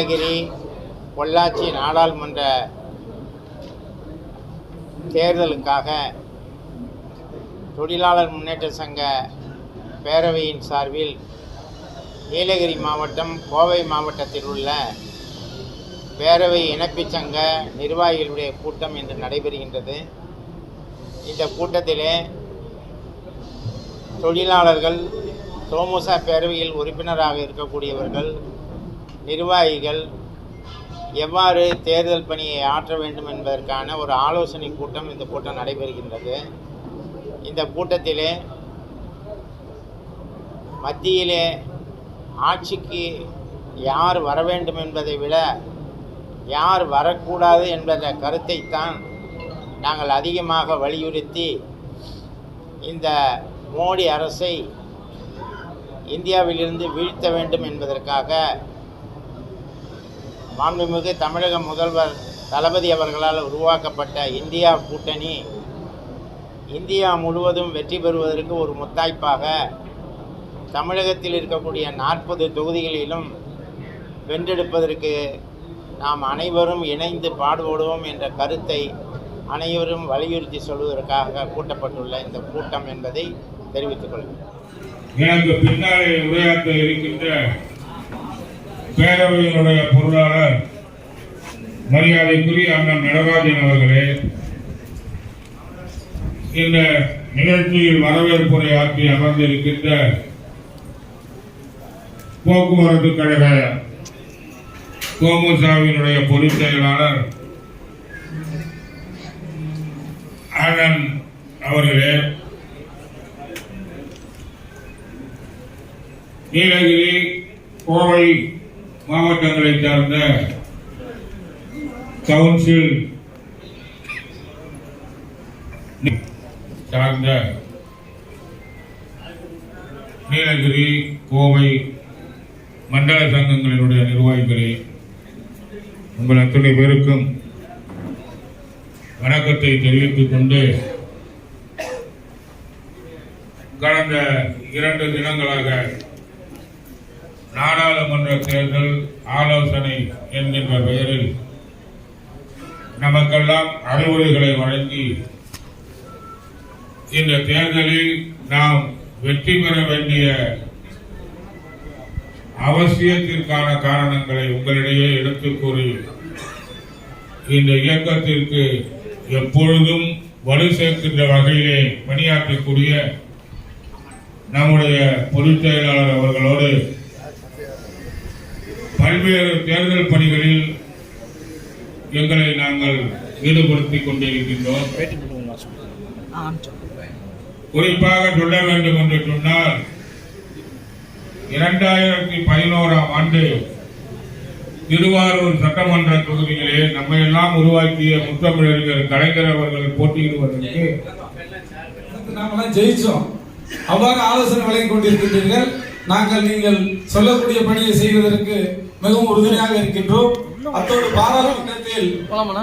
நீலகிரி பொள்ளாச்சி நாடாளுமன்ற தேர்தலுக்காக தொழிலாளர் முன்னேற்ற சங்க பேரவையின் சார்பில் நீலகிரி மாவட்டம் கோவை மாவட்டத்தில் உள்ள பேரவை இணைப்புச் சங்க நிர்வாகிகளுடைய கூட்டம் இன்று நடைபெறுகின்றது. இந்த கூட்டத்திலே தொழிலாளர்கள் தோமுசா பேரவையில் உறுப்பினராக இருக்கக்கூடியவர்கள் நிர்வாகிகள் எவ்வாறு தேர்தல் பணியை ஆற்ற வேண்டும் என்பதற்கான ஒரு ஆலோசனை கூட்டம் இந்த கூட்டம் நடைபெறுகின்றது. இந்த கூட்டத்திலே மத்தியிலே ஆட்சிக்கு யார் வர வேண்டும் என்பதை விட யார் வரக்கூடாது என்ற கருத்தைத்தான் நாங்கள் அதிகமாக வலியுறுத்தி இந்த மோடி அரசை இந்தியாவிலிருந்து வீழ்த்த வேண்டும் என்பதற்காக மாண்புமிகு தமிழக முதல்வர் தளபதி அவர்களால் உருவாக்கப்பட்ட இந்தியா கூட்டணி இந்தியா முழுவதும் வெற்றி பெறுவதற்கு ஒரு முத்தாய்ப்பாக தமிழகத்தில் இருக்கக்கூடிய நாற்பது தொகுதிகளிலும் வென்றெடுப்பதற்கு நாம் அனைவரும் இணைந்து பாடுபடுவோம் என்ற கருத்தை அனைவரும் வலியுறுத்தி சொல்வதற்காக கூட்டப்பட்டுள்ள இந்த கூட்டம் என்பதை தெரிவித்துக் கொள்கிறேன் எனக்கு பின்னாலே உரையாற்ற இருக்கின்ற பேரவையினுடைய பொருளாளர் மரியாதைக்குரிய அண்ணன் நடராஜன் அவர்களே இந்த நிகழ்ச்சியில் வரவேற்புரை ஆற்றி அமர்ந்திருக்கின்ற போக்குவரத்து கழக கோமுசாவினுடைய பொதுச் செயலாளர் ஆனந்த் அவர்களே நீலகிரி கோவை மாவட்டங்களை சார்ந்த கவுன்சில் சார்ந்த நீலகிரி கோவை மண்டல சங்கங்களினுடைய நிர்வாகிகளே உங்கள் அத்தனை பேருக்கும் வணக்கத்தை தெரிவித்துக் கொண்டு கடந்த இரண்டு தினங்களாக நாடாளுமன்ற தேர்தல் ஆலோசனை என்கின்ற பெயரில் நமக்கெல்லாம் அறிவுரைகளை வழங்கி இந்த தேர்தலில் நாம் வெற்றி பெற வேண்டிய அவசியத்திற்கான காரணங்களை உங்களிடையே எடுத்துக் கூறி இந்த இயக்கத்திற்கு எப்பொழுதும் வலு சேர்க்கின்ற வகையிலே பணியாற்றக்கூடிய நம்முடைய பொதுச் செயலாளர் அவர்களோடு பல்வேறு தேர்தல் பணிகளில் எங்களை நாங்கள் ஈடுபடுத்திக் கொண்டிருக்கின்றோம். குறிப்பாக சொல்ல வேண்டும் என்று சொன்னால் இரண்டாயிரத்தி பதினோராம் ஆண்டு திருவாரூர் சட்டமன்ற தொகுதியிலே நம்ம எல்லாம் உருவாக்கிய முத்தமிழறிஞர் கலைஞர் அவர்கள் போட்டியிடுவதற்கு நாமெல்லாம் ஜெயிச்சோம். அவ்வாறு ஆலோசனை வழங்கிக் கொண்டிருக்கின்றீர்கள். நாங்கள் நீங்கள் சொல்லக்கூடிய பணியை செய்வதற்கு மிகவும் உறுதுணையாக இருக்கின்றோம். அத்தோடு பாராளுமன்றத்தில்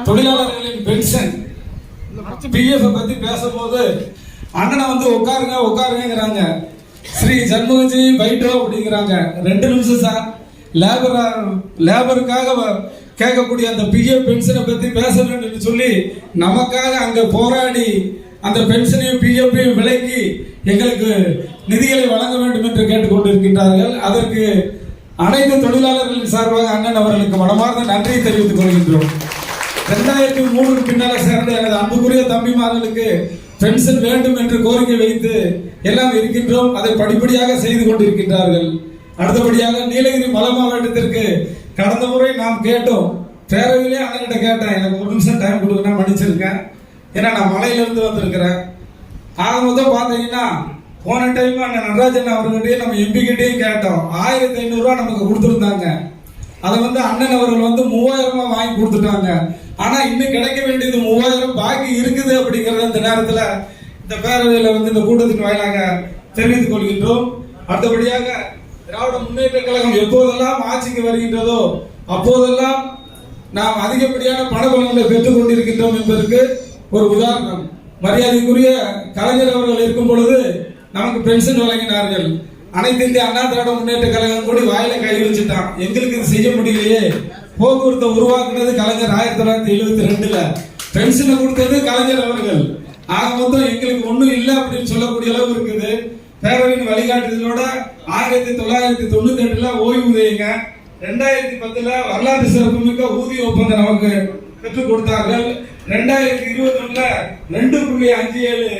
தொழிலாளர்களின் பென்ஷன் பிஎஃப் பத்தி பேசும்போது அண்ணனை வந்து உட்காருங்க உட்காருங்கிறாங்க ஸ்ரீ சண்முகஜி பைட்டோ அப்படிங்கிறாங்க. ரெண்டு நிமிஷம் சார். லேபர் லேபருக்காக கேட்கக்கூடிய அந்த பிஎஃப் பென்ஷனை பத்தி பேச வேண்டும் என்று சொல்லி நமக்காக அங்க போராடி அந்த பென்ஷனையும் பிஎஃப்பையும் விலக்கி எங்களுக்கு நிதிகளை வழங்க வேண்டும் என்று கேட்டுக்கொண்டிருக்கின்றார்கள். அதற்கு அனைத்து தொழிலாளர்களின் சார்பாக அண்ணன் அவர்களுக்கு மனமார்ந்த நன்றியை தெரிவித்துக் கொள்கின்றோம். ரெண்டாயிரத்தி மூணுக்கு பின்னால சேர்ந்த எனது அன்புக்குரிய தம்பிமார்களுக்கு பென்ஷன் வேண்டும் என்று கோரிக்கை வைத்து எல்லாம் இருக்கின்றோம். அதை படிப்படியாக செய்து கொண்டிருக்கின்றார்கள். அடுத்தபடியாக நீலகிரி மலை மாவட்டத்திற்கு கடந்த முறை நாம் கேட்டோம். பேரவையிலே அண்ணன்கிட்ட கேட்டேன். எனக்கு ஒரு நிமிஷம் டைம் கொடுங்க மன்னிச்சிருக்கேன். ஏன்னா நான் மலையிலிருந்து வந்திருக்கிறேன். ஆக மொத்தம் பார்த்தீங்கன்னா போன டைம் அண்ணன் நடராஜன் அவர்கிட்டயும் நம்ம எம்பி கேட்டோம். ஆயிரத்தி ஐநூறுரூவா நமக்கு கொடுத்துருந்தாங்க. அதை வந்து அண்ணன் அவர்கள் வந்து மூவாயிரமா வாங்கி கொடுத்துட்டாங்க. ஆனா இன்னும் கிடைக்க வேண்டியது மூவாயிரம் பாக்கி இருக்குது அப்படிங்கறத இந்த நேரத்துல இந்த பேரவையில வந்து இந்த கூட்டத்தின் வாயிலாக தெரிவித்துக் கொள்கின்றோம். அடுத்தபடியாக திராவிட முன்னேற்ற கழகம் எப்போதெல்லாம் ஆட்சிக்கு வருகின்றதோ அப்போதெல்லாம் நாம் அதிகப்படியான பணபலங்களை பெற்றுக் கொண்டிருக்கின்றோம் என்பதற்கு ஒரு உதாரணம். மரியாதைக்குரிய கலைஞர் அவர்கள் இருக்கும் பொழுது நமக்கு பென்ஷன் வழங்கினார்கள். அனைத்து இந்திய அண்ணா திராவிட முன்னேற்ற கழகம் கூடி வாயில கை வச்சுட்டான் எங்களுக்கு இது செய்ய முடியலையே. போக்குவரத்தை உருவாக்குனது கலைஞர் ஆயிரத்தி தொள்ளாயிரத்தி எழுபத்தி ரெண்டுல. பென்ஷனை கொடுத்தது கலைஞர் அவர்கள். ஆக மொத்தம் எங்களுக்கு ஒண்ணும் இல்லை அப்படின்னு சொல்லக்கூடிய அளவு இருக்குது. பேரவையின் வழிகாட்டுதலோட ஆயிரத்தி தொள்ளாயிரத்தி தொண்ணூத்தி எட்டுல ஓய்வூதியங்க ரெண்டாயிரத்தி பத்துல வரலாற்று சிறப்புமிக்க ஊதிய ஒப்பந்தம் நமக்கு பெற்றுக் கொடுத்தார்கள். ரெண்டாயிரத்தி இருபத்தி ஒண்ணுல ரெண்டு புள்ளி அஞ்சு ஏழு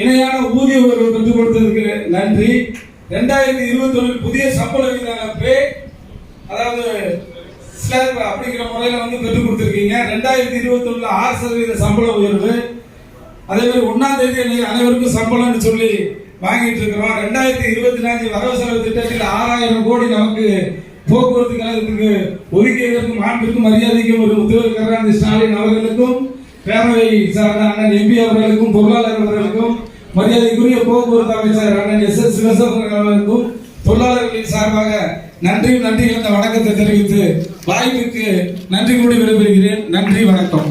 இணையான ஊதிய உயர்வு பெற்றுக் கொடுத்ததுக்கு நன்றி. ரெண்டாயிரத்தி இருபத்தி ஒண்ணில் புதிய சம்பள விகிதான பே அதாவது ஸ்லாப் அப்படிங்கிற முறையில வந்து பெற்றுக் கொடுத்துருக்கீங்க. ரெண்டாயிரத்தி இருபத்தி ஒண்ணுல ஆறு சதவீத சம்பள உயர்வு. அதே மாதிரி ஒன்னாம் தேதி அனைவருக்கும் சம்பளம்னு சொல்லி வாங்கிட்டு இருக்கிறோம். ரெண்டாயிரத்தி இருபத்தி நாலு வரவு செலவு திட்டத்தில் ஆறாயிரம் கோடி நமக்கு போக்குவரத்து கழகத்துக்கு ஒதுக்கியதற்கும் மாண்பிற்கும் மரியாதைக்கும் ஒரு முதல்வர் கருணாநிதி ஸ்டாலின் அவர்களுக்கும். பேரவை சார்ந்த அண்ணன் எம்பி அவர்களுக்கும் பொருளாளர் அவர்களுக்கும் மரியாதைக்குரிய போக்குவரத்து அமைச்சர் அண்ணன் எஸ் எஸ் சிவசங்கர் அவர்களுக்கும் தொழிலாளர்களின் சார்பாக நன்றியும் நன்றி கலந்த வணக்கத்தை தெரிவித்து வாய்ப்புக்கு நன்றி கூடி விடைபெறுகிறேன். நன்றி வணக்கம்.